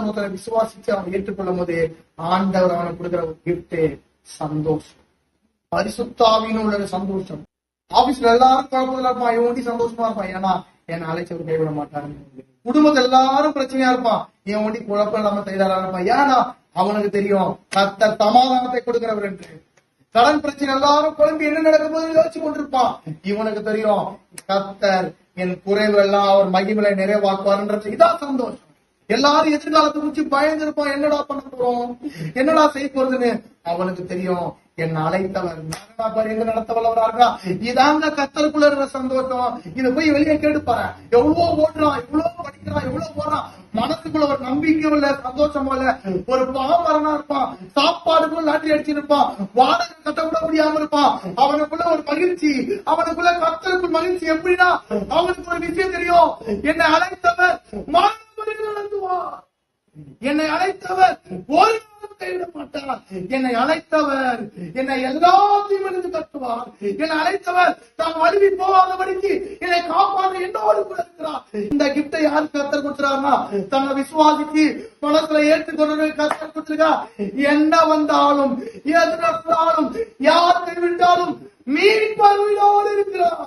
ஆண்டவர் விசுவாசிச்சு அவன் ஏற்றுக்கொள்ளும் போது ஆண்டவர் அவனுக்கு கொடுக்கிற ஒரு கிஃப்ட் சந்தோஷம். பரிசுத்தாவின்னு உள்ள சந்தோஷம். ஆபீஸ்ல எல்லாரும் குழப்பத்துல இருப்பான். இவன் ஒண்டி சந்தோஷமா இருப்பான். ஏன்னா என்ன அழைச்சவர் கைவிட மாட்டாருன்னு குடும்பத்துல எல்லாரும் பிரச்சனையா இருப்பான். இவன் ஒண்டி குழப்பம் இல்லாம தைரியமா இருப்பான். ஏன்னா அவனுக்கு தெரியும் கத்தர் சமாதானத்தை கொடுக்கிறவர் என்று. கடன் பிரச்சனை எல்லாரும் குழம்பி என்ன நடக்கும் போது யோசிச்சு கொண்டிருப்பான். இவனுக்கு தெரியும் கத்தர் என் குறைவு எல்லாம் அவர் மகிமலை நிறைவாக்குவார்ன்றது இதான் சந்தோஷம். எல்லாரும் எதிர்காலத்தை குறிச்சு பயந்து இருப்பான் என்னடா பண்ண போறோம்? என்னடா செய்ய போறதுன்னு? அவனுக்கு தெரியும் என் அழைத்தவர் பாரு எங்க நடத்தவல்லவரா இருக்கா? இதாங்க கத்தலுக்குள்ள இருக்கிற சந்தோஷம். இத போய் வெளியே கேட்டுப்பாரு எவ்வளவு ஓடுறான் எவ்வளவு படிக்கிறான் எவ்வளவு போறான். மனசுக்குள்ள ஒரு நம்பிக்கையும் இல்ல சந்தோஷமும் இல்ல ஒரு பாமரனா இருப்பான். சாப்பாடுக்குள்ள லாட்டரி அடிச்சிருப்பான் வாடகை கட்ட கூட முடியாம இருப்பான். அவனுக்குள்ள ஒரு மகிழ்ச்சி. அவனுக்குள்ள கத்தலுக்குள் மகிழ்ச்சி எப்படின்னா அவனுக்கு ஒரு விஷயம் தெரியும். என்னை அழைத்தவர் மரணம் என்னை அழைத்தவர் ஒரு கைவிட மாட்டார். என்னை அழைத்தவர் என்னை எல்லாத்தையும் இருந்து கட்டுவார் என்னை அழைத்தவர் தான் வழுவி போகாதபடிக்கு என்னை காப்பாற்ற என்னோடு கூட இருக்கிறார். இந்த கிஃப்டை யார் கத்தர் கொடுக்கிறார்னா தன்னை விசுவாசிக்கு மனசுல ஏற்றுக்கொண்டு கத்தர் கொடுத்துருக்கா என்ன வந்தாலும் எது நடந்தாலும் யார் கைவிட்டாலும் மீன் பருவினோடு இருக்கிறார்.